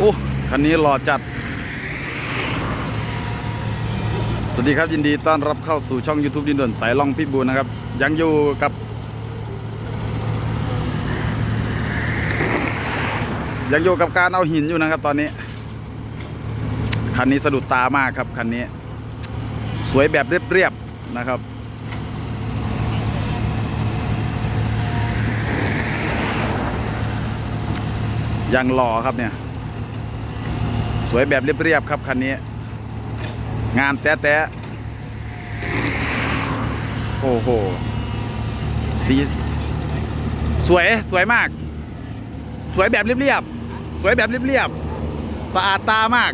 โอ้คันนี้หล่อจัด สวัสดีครับยินดีต้อนรับเข้าสู่ช่อง YouTube ดินด่วนสายล่องพิบูลนะครับ ยังอยู่กับ ยังอยู่กับการเอาหินอยู่นะครับตอนนี้ คันนี้สะดุดตามากครับคันนี้ สวยแบบเรียบๆนะครับยังหล่อครับเนี่ย สวยแบบเรียบๆครับคันนี้ งานแต๊ะๆโอ้โห สี สวยสวยมาก สวยแบบเรียบๆ สวยแบบเรียบๆ สะอาดตามาก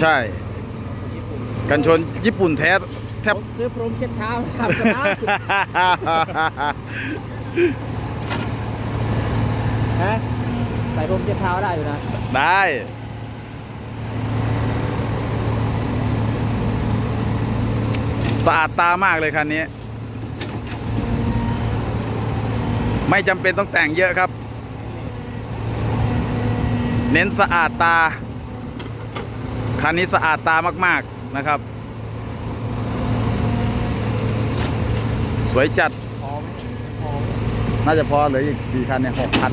ใช่ กันชนญี่ปุ่นแท้แทบผมซื้อพรมเช็ดเท้าครับฮะ ใส่พรมเช็ดเท้าได้อยู่นะ ได้ สะอาดตามากเลยคันนี้ ไม่จำเป็นต้องแต่งเยอะครับ เน้นสะอาดตา คันนี้สะอาดตามาก ๆนะครับ สวยจัดพอไหมพอไหมน่าจะพอเหลืออีกกี่คันเนี่ยหกคัน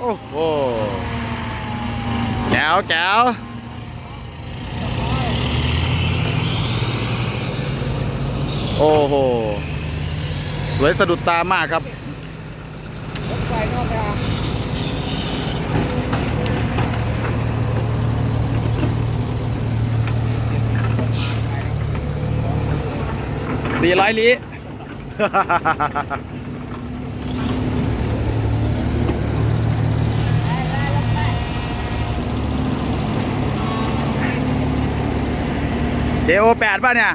โอ้โหแจ๋วแจ๋วโอ้โห สวยสะดุดตามากครับรถไฟนอกทาง สี่ร้อยลิเจโอแปดป่ะเนี่ย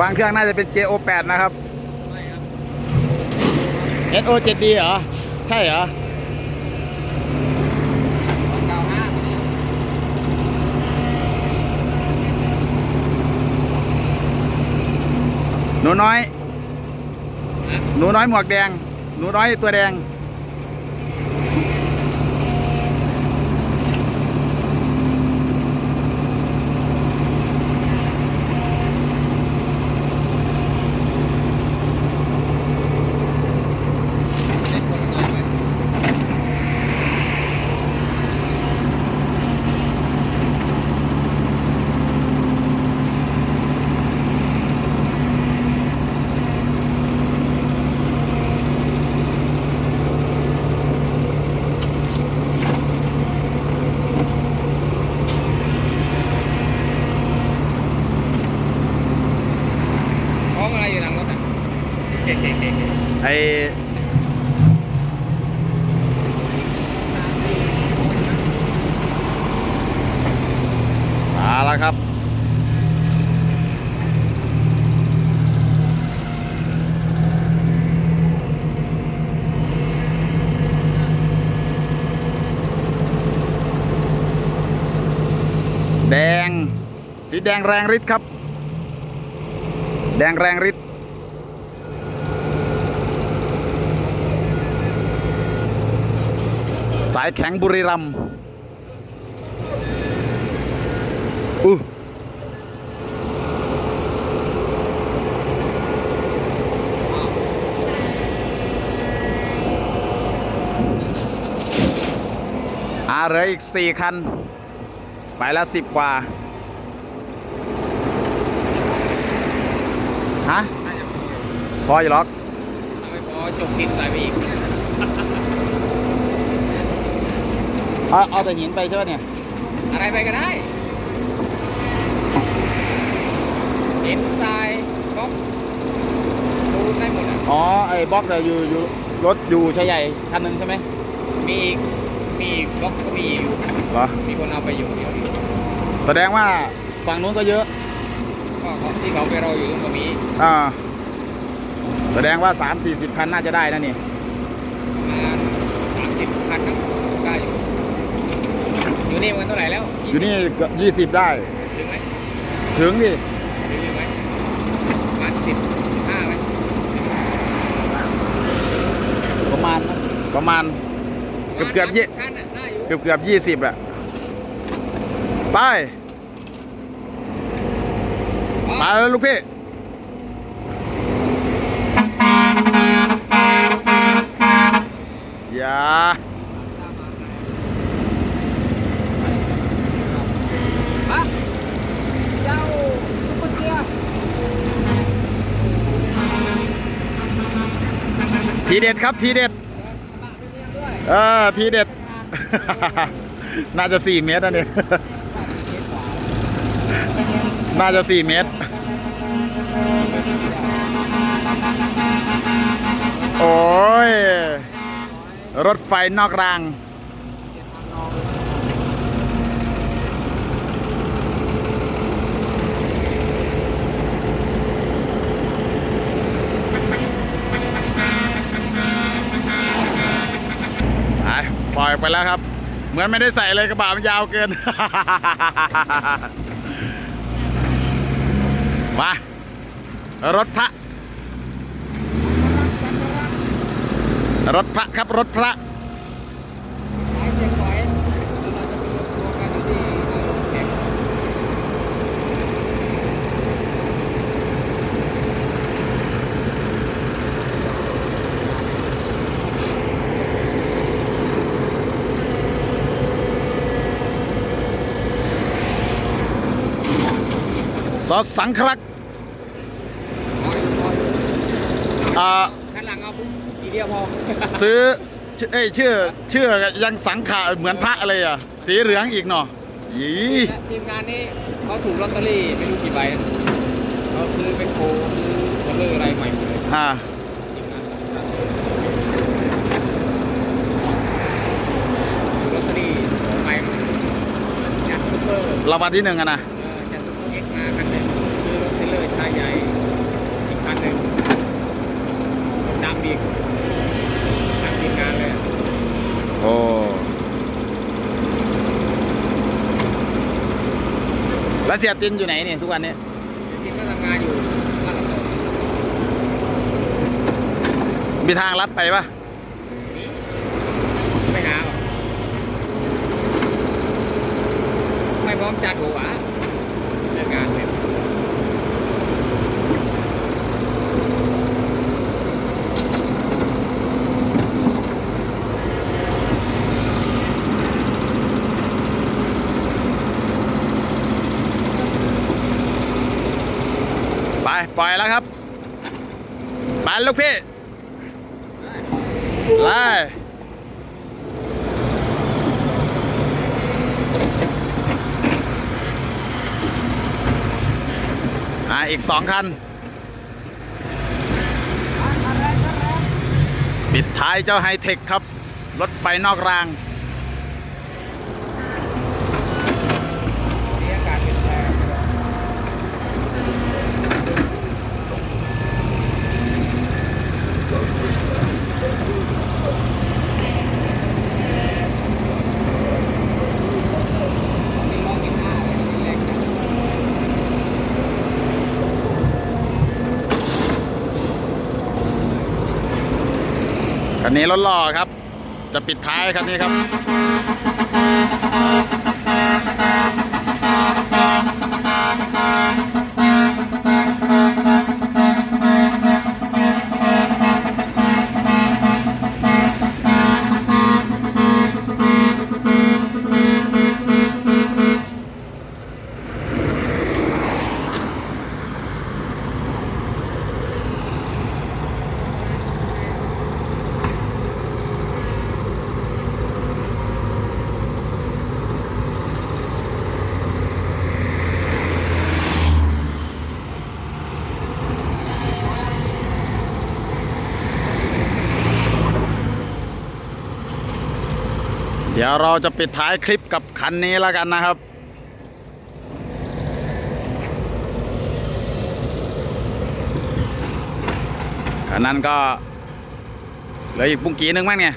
บางเครื่องน่าจะเป็น JO8 นะครับ SO7D เหรอ ใช่เหรอ เก้าห้า หนูน้อย หนูน้อยหมวกแดง หนูน้อยตัวแดง ท้องอะไรอยู่หลังรถอะ ไอมาแล้วครับ แดง สีแดงแรงฤทธิ์ครับ แดงแรงฤทธิ์สายแข็งบุรีรัมย์อู้อ่าเหลืออีกสี่คัน ไปล้วสิบกว่า ฮะ พออยู่หรอกถ้าไม่พอจบทิศใส่ไปอีกเอาเอาแต่หินไปใช่ไหมเนี่ย อะไรไปก็ได้หินทรายบล็อกปูนได้หมดอะอ๋อ ไอ้บล็อกเราอยู่อยู่รถอยู่ชายใหญ่คันหนึ่งใช่ไหมมีอีกมีอีกบล็อกก็มีอยู่ เหรอ มีคนเอาไปอยู่เดี๋ยวนี้แสดงว่าฝั่งนู้นก็เยอะ ก็เขาที่เขาไปรออยู่ตรงก็มี อ่า แสดงว่า 3 4 0คันน่าจะได้นะนี่ประมาณสามสิบคันนะได้อยู่ออยู่นี่มันเท่าไหร่แล้วอยู่นี่ยี่สิบได้ ถึงไหมถึงดิถึงอยู่ไหมประมาณสิบห้าไหมประมาณประมาณเกือบเกือบยี่คันน่ะได้อยู่เกือบเกือบยี่สิบอะไปมาแล้วลูกพี่อย่า ฮะเจ้าทีเด็ดครับทีเด็ดเนี่ยด้วยเออ ทีเด็ด น่าจะสี่เมตรอันนี้น่าจะสี่เมตร โอ้ย รถไฟนอกรางไปปล่อยไปแล้วครับ เหมือนไม่ได้ใส่เลยกระบะมันยาวเกิน มา รถพระ รถพระครับรถพระไอ้เจ๊กอยแล้วเราะไปรวมตัวกันที่แข่งสสังครักษ์ ทีเดียวพอซื้อชื่อเอ้ยชื่อชื่อยังสังขาเหมือนพระอะไรอะ สีเหลืองอีกเนาะยีและทีมงานนี้เขาถูกลอตเตอรี่ไม่รู้กี่ใบนะเขาซื้อเป็นโคซื้อเบลเลอร์อะไรใหม่หมดเลยอ่าทีมงานถูกลอตเตอรี่ใหม่ยัดซุปเปอร์รางวัลที่หนึ่งอะนะเออยัดซุปเปอร์เอ็กซ์มาคันหนึ่งซื้อรถเทรลเลอร์ชายใหญ่อีกคันหนึ่งรถดำอีกทำทีมงานเลย โอ้แล้วเสียตินอยู่ไหนเนี่ยทุกวันนี้จริงๆก็ทำงานอยู่บ้านเรามีทางลัดไปปะไม่หาหรอกไม่พร้อมจัดหัวเลิกงานเสร็จ ไปปล่อยแล้วครับ ไปลูกพี่ไล่อ่าอีกสองคัน ปิดท้ายเจ้าไฮเทคครับ รถไฟนอกราง นี่อากาศเปลี่ยนแปลงนี่มองเห็นหน้าเลยเล็กนะ คันนี้รถล่อครับ จะปิดท้ายคันนี้ครับ ดี๋ยวเราจะปิดท้ายคลิปกับคันนี้แล้วกันนะครับ คันนั้นก็เหลืออีกปุ้งกีนึงมั้งเนี่ย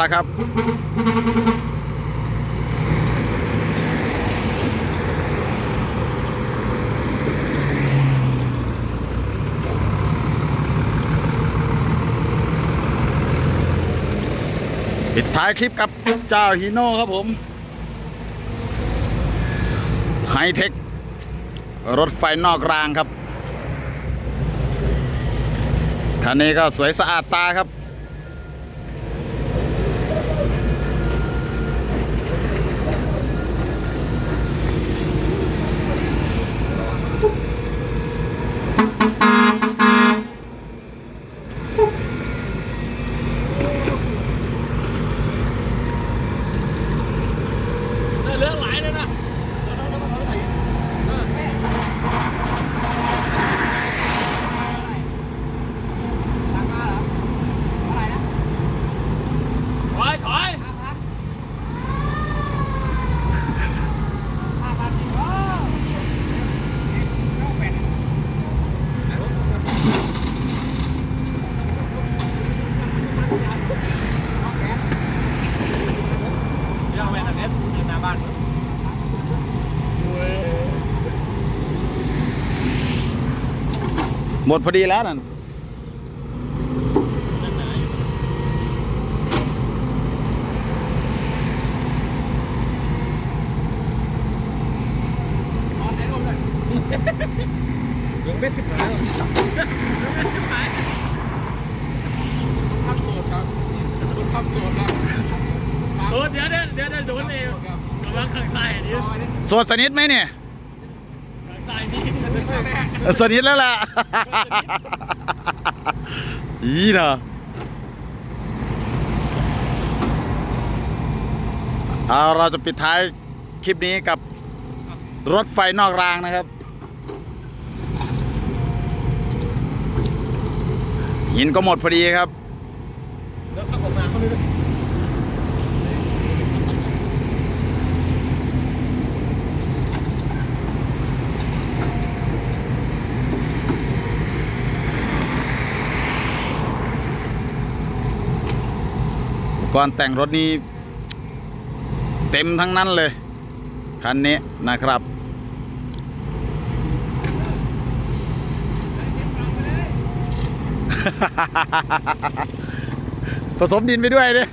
แล้วครับ ปิดท้ายคลิปกับเจ้าฮีโน่ครับผมไฮเทค รถไฟนอกรางครับ คันนี้ก็สวยสะอาดตาครับ เรื่องหลายเลยนะ ถอยถอยเดี๋ยวเอาไปทางนี้อยู่หน้าบ้าน หมดพอดีแล้วนั่นยังไม่สิบหายขับโสดครับคนขับโสดครับโดนเดี๋ยวเดี๋ยวเดี๋ยวเดี๋ยวโดนเองกำลังข้างซ้ายอันนี้สวดสนิทไหมเนี่ยข้างซ้ายนี่ สนิทแล้วล่ะอีเนาะเอาเราจะปิดท้ายคลิปนี้กับรถไฟนอกรางนะครับ หินก็หมดพอดีครับแล้วขับออกมาเขาเลย รณ์แต่งรถนี้เต็มทั้งนั้นเลย คันนี้นะครับ ผสมดินไปด้วยดิ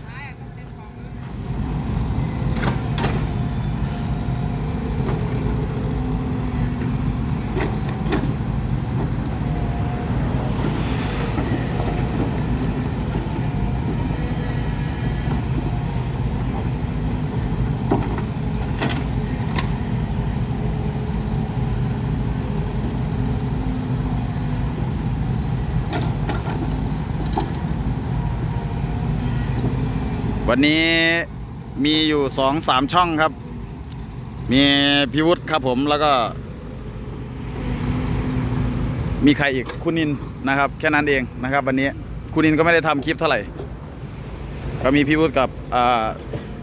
วันนี้มีอยู่สองสามช่องครับ มีพิวุฒิครับผมแล้วก็ มีใครอีกคุณนินนะครับ แค่นั้นเองนะครับ วันนี้คุณนินก็ไม่ได้ทำคลิปเท่าไหร่ ก็มีพิวุฒิกับอ่า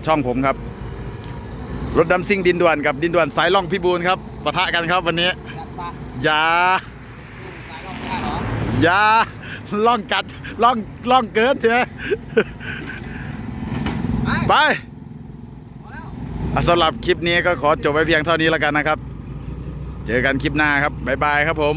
ช่องผมครับ รถดำซิ่งดินด่วนกับดินด่วนสายล่องพิบูลครับปะทะกันครับวันนี้อย่าอย่าล่องกัดล่องล่องเกินใช่ไหม ไปสำหรับคลิปนี้ก็ขอจบไว้เพียงเท่านี้แล้วกันนะครับ เจอกันคลิปหน้าครับบ๊ายบายครับผม